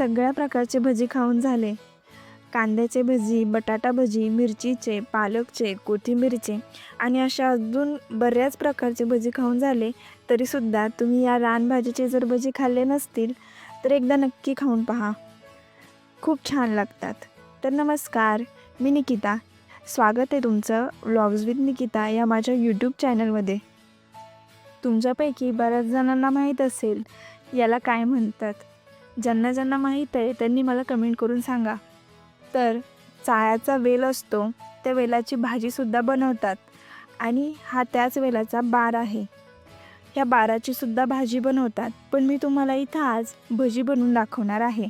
सगळ्या प्रकारचे भजी खाऊन झाले. कांद्याचे भजी बटाटा भजी मिरचीचे पालकचे कोथिंबीरचे आणि अशा अजून बऱ्याच प्रकारचे भजी खाऊन झाले तरीसुद्धा तुम्ही या रानभाजीचे जर भजी खाल्ले नसतील तर एकदा नक्की खाऊन पहा. खूप छान लागतात. तर नमस्कार मी निकिता. स्वागत आहे तुमचं व्लॉग्स विथ निकिता या माझ्या यूट्यूब चॅनलमध्ये तुमच्यापैकी बऱ्याच जणांना माहीत असेल याला काय म्हणतात? ज्यांना ज्यांना माहीत आहे त्यांनी मला कमेंट करून सांगा. तर चाळ्याचा वेल असतो त्या वेलाची भाजीसुद्धा बनवतात. आणि हा त्याच वेलाचा बार आहे. ह्या बाराची सुद्धा भाजी बनवतात. पण मी तुम्हाला इथं आज भजी बनवून दाखवणार आहे.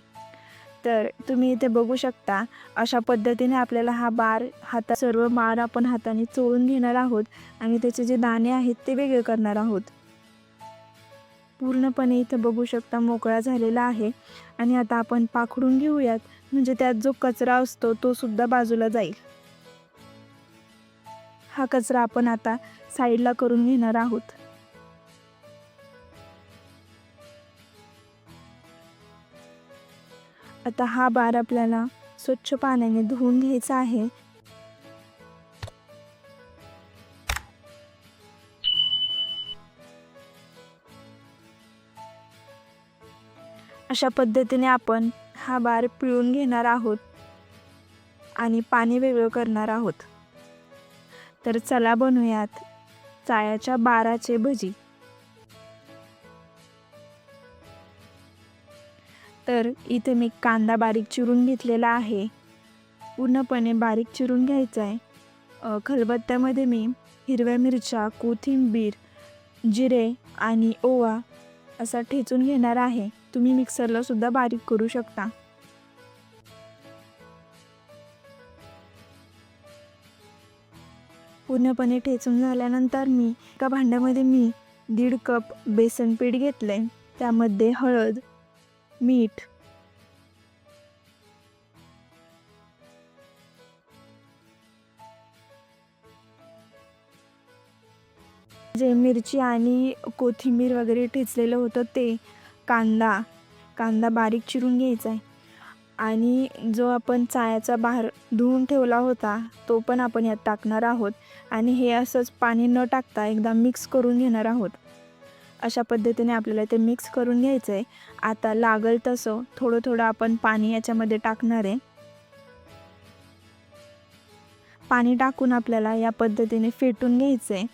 तर तुम्ही इथे बघू शकता अशा पद्धतीने आपल्याला हा बार हाता सर्व बार आपण हाताने चोळून घेणार आहोत. आणि त्याचे जे दाणे आहेत ते वेगळे करणार आहोत. पूर्णपणे इथं बघू शकता मोकळा झालेला आहे. आणि आता आपण पाखडून घेऊयात. म्हणजे त्यात जो कचरा असतो तो सुद्धा बाजूला जाईल. हा कचरा आपण आता साईडला करून घेणार आहोत. आता हा बार आपल्याला स्वच्छ पाण्याने धुवून घ्यायचा आहे. अशा पद्धतीने आपण हा बार पिळून घेणार आहोत आणि पाणी वेगळं करणार आहोत. तर चला बनवूयात चायाच्या बाराचे भजी. तर इथे मी कांदा बारीक चिरून घेतलेला आहे. पूर्णपणे बारीक चिरून घ्यायचा आहे खलबत्त्यामध्ये मी हिरव्या मिरच्या कोथिंबीर जिरे आणि ओवा असा ठेचून घेणार आहे. तुम्ही मिक्सरला सुद्धा बारीक करू शकता. पूर्णपणे ठेचून झाल्यानंतर मी एका भांड्यामध्ये मी दीड कप बेसन पीठ घेतले त्यामध्ये हळद मीठ जे मिरची आणि कोथिंबीर वगैरे ठेचलेलं होतं ते कांदा कांदा बारीक चिरून घ्यायचा आहे आणि जो आपण चायाचा बाहेर धुवून ठेवला होता तो पण आपण यात टाकणार आहोत. आणि हे असंच पाणी न टाकता एकदा मिक्स करून घेणार आहोत. अशा पद्धतीने आपल्याला ते मिक्स करून घ्यायचं आहे आता लागल तसं थोडं थोडं आपण पाणी याच्यामध्ये टाकणार आहे. पाणी टाकून आपल्याला या पद्धतीने फेटून घ्यायचं आहे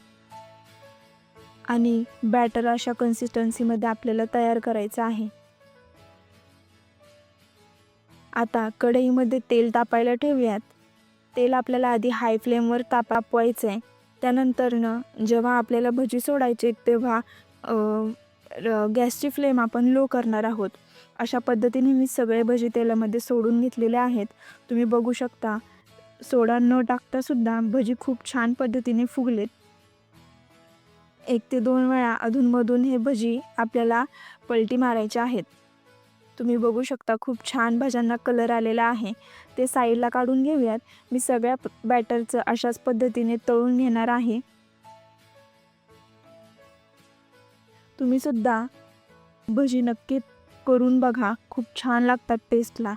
आणि बॅटर अशा कन्सिस्टन्सीमध्ये आपल्याला तयार करायचं आहे. आता कढईमध्ये तेल तापायला ठेवूयात. तेल आपल्याला आधी हाय फ्लेमवर तापवायचं आहे त्यानंतरनं जेव्हा आपल्याला भजी सोडायची तेव्हा र- गॅसची फ्लेम आपण लो करणार आहोत. अशा पद्धतीने मी सगळे भजी तेलामध्ये सोडून घेतलेले आहेत. तुम्ही बघू शकता सोडा न टाकतासुद्धा भजी खूप छान पद्धतीने फुगलेत. एक ते दोन वेळा अधूनमधून हे भजी आपल्याला पलटी मारायचे आहेत. तुम्ही बघू शकता खूप छान भाज्यांना कलर आलेला आहे. ते साईडला काढून घेऊयात. मी सगळ्या बॅटरचं अशाच पद्धतीने तळून घेणार आहे. तुम्ही सुद्धा भजी नक्की करून बघा. खूप छान लागतात टेस्टला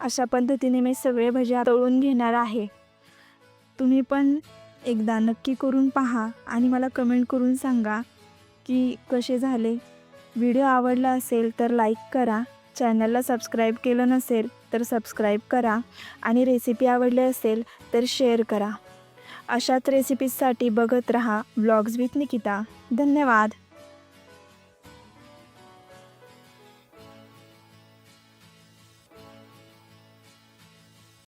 अशा पद्धतीने मी सगळे भज्या तळून घेणार आहे. तुम्ही पण एकदा नक्की करून पहा आणि मला कमेंट करून सांगा की कसे झाले. व्हिडिओ आवडला असेल तर लाईक करा. चॅनलला सबस्क्राईब केलं नसेल तर सबस्क्राईब करा आणि रेसिपी आवडली असेल तर शेअर करा. अशाच रेसिपीजसाठी बघत रहा ब्लॉग्स विथ निकिता धन्यवाद.